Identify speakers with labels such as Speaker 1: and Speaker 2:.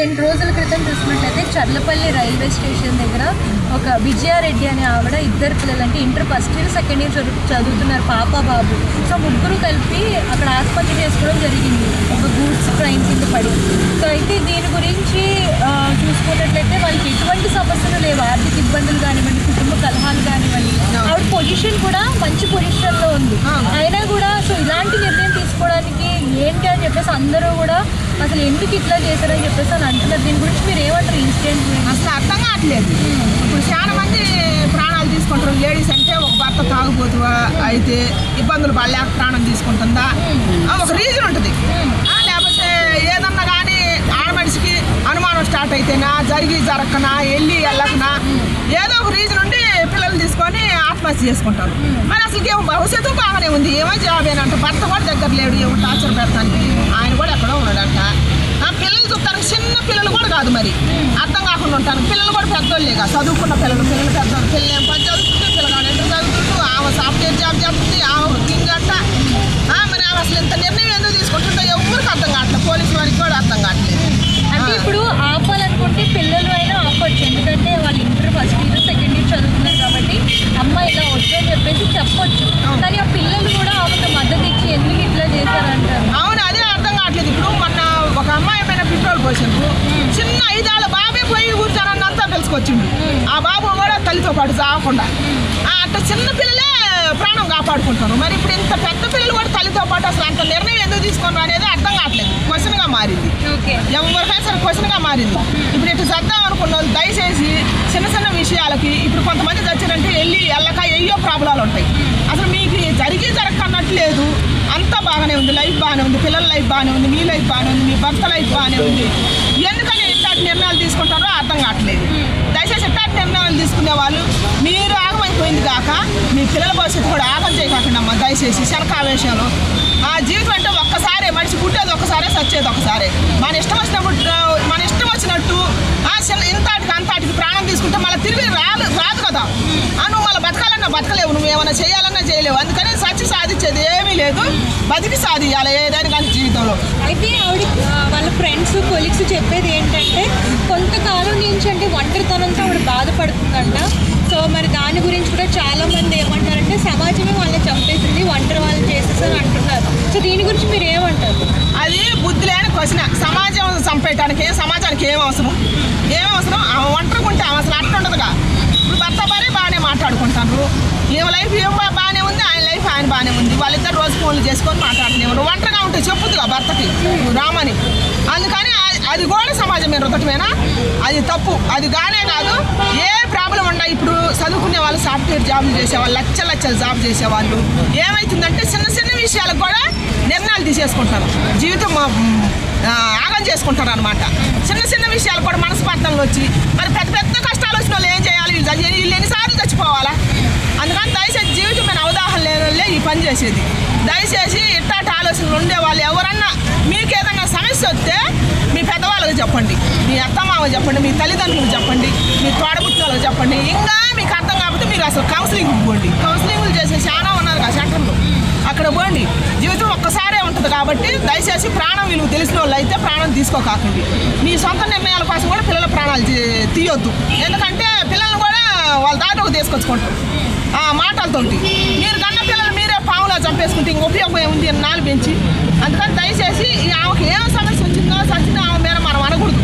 Speaker 1: రెండు రోజుల క్రితం చూసినట్లయితే చర్లపల్లి రైల్వే స్టేషన్ దగ్గర ఒక విజయారెడ్డి అనే ఆవిడ ఇద్దరు పిల్లలు అంటే inter first year second year చదువు చదువుతున్నారు పాప బాబు. సో ముగ్గురు కలిపి అక్కడ ఆత్మహత్య చేసుకోవడం జరిగింది. ఒక గూడ్స్ ట్రైన్ కింద పడి. సో అయితే దీని గురించి చూసుకున్నట్లయితే వాళ్ళకి ఎటువంటి సమస్యలు లేవు. ఆర్థిక ఇబ్బందులు కానివ్వండి కుటుంబ కలహాలు కానివ్వండి. ఆవిడ పొజిషన్ కూడా మంచి పొజిషన్లో ఉంది అయినా కూడా సో ఇలాంటి నిర్ణయం ఏంటి అని చెప్పేసి అందరూ కూడా అసలు ఎందుకు ఇట్లా చేశారని చెప్పేసి అని అంటున్నారు. దీని గురించి మీరు ఏమంటారు ఇన్సిడెంట్
Speaker 2: అసలు అర్థం కావట్లేదు. ఇప్పుడు చాలా మంది ప్రాణాలు తీసుకుంటారు. లేడీస్ అంటే ఒక భర్త తాగుబోతు అయితే ఇబ్బందులు పడలేక ప్రాణం తీసుకుంటుందా? ఒక రీజన్ ఉంటుంది. లేకపోతే ఏదన్నా కానీ ఆడ మనిషికి అనుమానం స్టార్ట్ అయితేనా జరిగి జరగకనా వెళ్ళి వెళ్ళకనా ఏదో ఒక రీజన్ ఉండి పిల్లలు తీసుకొని చేసుకుంటారు. మరి అసలు ఏమో భవిష్యత్తు బాగానే ఉంది. ఏమో జాబ్ అంటే భర్త కూడా దగ్గర లేడు. ఏమో టార్చర్ పెడతానికి? ఆయన కూడా ఎక్కడో ఉన్నాడంట. ఆ పిల్లలు చూస్తానికి చిన్న పిల్లలు కూడా కాదు మరి. అర్థం కాకుండా ఉంటాను పిల్లలు కూడా పెద్దోళ్ళేగా చదువుకున్న పిల్లలు పిల్లలు పెద్దోళ్ళు. పిల్లలు ఏం పని చదువుతుంది పిల్లలు ఎంటర్ చదువుతుంటూ ఆమె సాఫ్ట్వేర్ జాబ్ చేస్తుంది ఆమె వర్కింగ్ అంట ఆ, మరి ఆమె అసలు ఇంత నిర్ణయం ఎందుకు తీసుకుంటుందో ఎవరికి అర్థం కావట్లేదు పోలీసు వారికి కూడా అర్థం కావట్లేదు
Speaker 1: అంటే ఇప్పుడు ఆపాలనుకుంటే పిల్లలు అయినా ఆపొచ్చు ఎందుకంటే వాళ్ళు inter first year second year చదువుతున్నారు కాబట్టి అమ్మ ఇలా వద్దు అని చెప్పేసి చెప్పొచ్చు కానీ ఆ పిల్లలు కూడా ఆమెకు మద్దతు ఇచ్చి ఎందుకు ఇట్లా చేశారంటారు
Speaker 2: అవును అదే అర్థం కావట్లేదు ఇప్పుడు మొన్న ఒక అమ్మాయి పైన పెట్రోల్ పోసిండ్రు చిన్న ఐదేళ్ళ బాబే పోయి కూర్చోనన్నంతా తెలుసుకొచ్చిండు. ఆ బాబు కూడా తల్లితో పాటు చావకుండా. అట్లా చిన్న పిల్లలే ప్రాణం కాపాడుకుంటారు మరి ఇప్పుడు ఇంత పెద్ద పిల్లలు కూడా తల్లితో పాటు అసలు అంత నిర్ణయం ఎందుకు తీసుకున్నారు అనేది అర్థం కావట్లేదు. క్వశ్చన్గా మారింది.
Speaker 1: ఓకే.
Speaker 2: ఎవరికైనా సరే క్వశ్చన్గా మారింది. ఇప్పుడు ఇటు చద్దాం అనుకున్న వాళ్ళు దయచేసి చిన్న చిన్న విషయాలకి ఇప్పుడు కొంతమంది చచ్చారంటే వెళ్ళి వెళ్ళక ఎయ్యో ప్రాబ్లాలు ఉంటాయి. అసలు మీకు జరిగి జరగకన్నట్టు లేదు అంతా బాగానే ఉంది. లైఫ్ బాగానే ఉంది. పిల్లల లైఫ్ బాగానే ఉంది. మీ లైఫ్ బాగానే ఉంది. మీ భర్త లైఫ్ బాగానే ఉంది. ఆగం అమ్మ దయచేసి శనకావేశంలో ఆ జీవితం అంటే ఒక్కసారే మనిషి పుట్టేది ఒక్కసారే సచ్చేది ఒకసారే మన ఇష్టం వచ్చినప్పుడు మన ఇష్టం వచ్చినట్టు ఆ చిన్న ఇంతాటికి అంతాటికి ప్రాణం తీసుకుంటే మళ్ళీ తిరిగి రాదు రాదు కదా. నువ్వు మళ్ళీ బతకాలన్నా బతకలేవు నువ్వు ఏమైనా చేయాలన్నా చేయలేవు. అందుకని సచ్చి సాధించేది ఏమీ లేదు బతికి సాధించాలి ఏదైనా కానీ జీవితంలో.
Speaker 1: అయితే ఆవిడ వాళ్ళ ఫ్రెండ్స్ కొలీగ్స్ చెప్పేది ఏంటంటే కొంతకాలం నుంచి అంటే ఒంటరితనంతో ఆవిడ బాధపడుతుందంట. సో మరి దాని గురించి కూడా చాలా మంది ఏమంటారంటే సమాజమే వాళ్ళని చంపేసింది ఒంటరి వాళ్ళు చేసేసారు అంటున్నారు. సో దీని గురించి మీరు ఏమంటారు?
Speaker 2: అది బుద్ధి లేని క్వశ్చన్. సమాజం చంపేయటానికి సమాజానికి ఏం అవసరం? ఏం అవసరం? ఆమె ఒంటరిగా ఉంటే ఆమె అట్లా ఉండదుగా. ఇప్పుడు భర్త భార్య బాగానే మాట్లాడుకుంటారు. ఏం లైఫ్ ఏం బాగానే ఉంది ఆయన లైఫ్ ఆయన బాగానే ఉంది. వాళ్ళిద్దరు రోజు ఫోన్లు చేసుకొని మాట్లాడుతున్నారు ఒంటరిగా ఉంటే చెప్పుద్దుగా భర్తకి రామని. అందుకని అది కూడా సమాజం అది తప్పు. అది గానే కాదు. ఏ ప్రాబ్లం ఉండ ఇప్పుడు చదువుకునే వాళ్ళు సాఫ్ట్వేర్ జాబ్లు చేసేవాళ్ళు లచ్చ లచ్చలు జాబ్ చేసేవాళ్ళు. ఏమవుతుందంటే చిన్న చిన్న విషయాలకు కూడా నిర్ణయాలు తీసేసుకుంటారు. జీవితం ఆగం చేసుకుంటారు అనమాట చిన్న చిన్న విషయాలు కూడా మనస్పార్థంలో వచ్చి మరి పెద్ద పెద్ద కష్టాలు వచ్చిన వాళ్ళు ఏం చేయాలి? వీళ్ళు వీళ్ళు ఎన్నిసార్లు చచ్చిపోవాలా? అందుకని దయచేసి జీవితం మీద అవగాహన లేని వాళ్ళే ఈ పని చేసేది. దయచేసి ఇట్లాంటి ఆలోచనలు ఉండే వాళ్ళు ఎవరన్నా మీకు ఏదన్నా సమస్య వస్తే మీ పెద్దవాళ్ళకి చెప్పండి మీ అత్తమామ చెప్పండి మీ తల్లిదండ్రులకు చెప్పండి మీ తోడబుట్టిన వాళ్ళకి చెప్పండి. ఇంకా మీకు అర్థం కాకపోతే మీరు అసలు కౌన్సిలింగ్ పోండి. కౌన్సిలింగ్లు చేసే చాలా ఉన్నారు కదా సెంటర్లు. అక్కడ పోండి. జీవితం ఒక్కసారే ఉంటుంది కాబట్టి దయచేసి ప్రాణం విలువ తెలిసిన వాళ్ళు అయితే ప్రాణం తీసుకోకాకండి. మీ సొంత నిర్ణయాల కోసం కూడా పిల్లల ప్రాణాలు తీ- తీయొద్దు. ఎందుకంటే పిల్లల్ని కూడా వాళ్ళ దాంట్లోకి తీసుకొచ్చుకుంటారు. ఆ మాటలతోటి. మీరు కన్న పిల్లలు ఊళ్ళో చంపేసుకుంటే ఇంక ఉపయోగం ఏముంది అని నాలుగు పెంచి. అందుకని దయచేసి ఆమెకి ఏం సమస్య వచ్చిందో సచ్చిందో ఆమె మీద మనం అనకూడదు.